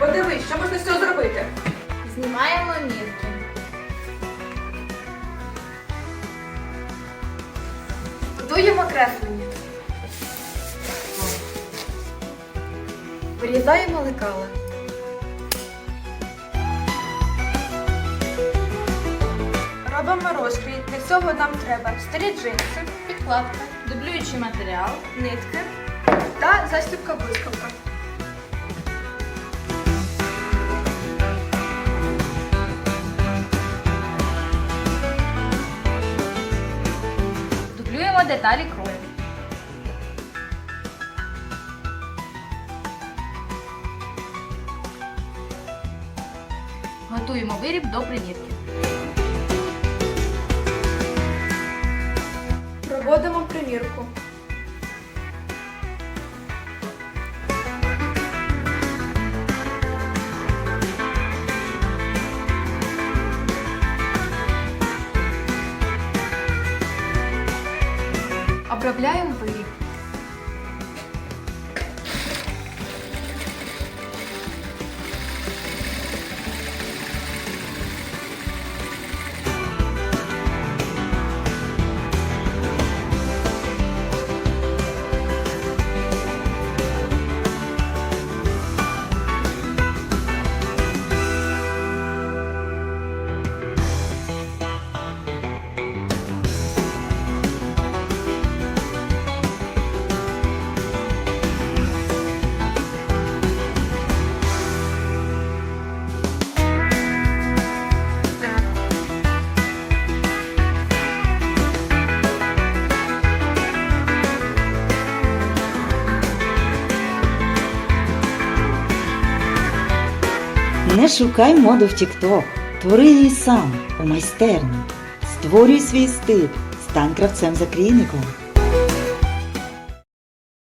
Подивись, що можна з цього зробити. Знімаємо мірки. Будуємо креслення. Вирізаємо лекала. Робимо розклей. Для цього нам треба старі джинси, Підкладка, дублюючий матеріал, нитки та застібка блискавка. деталі крою. Готуємо виріб до примірки. Проводимо примірку. Обробляємо виріб. Не шукай моду в TikTok, твори її сам у майстерні. Створюй свій стиль, стань кравцем закрійником.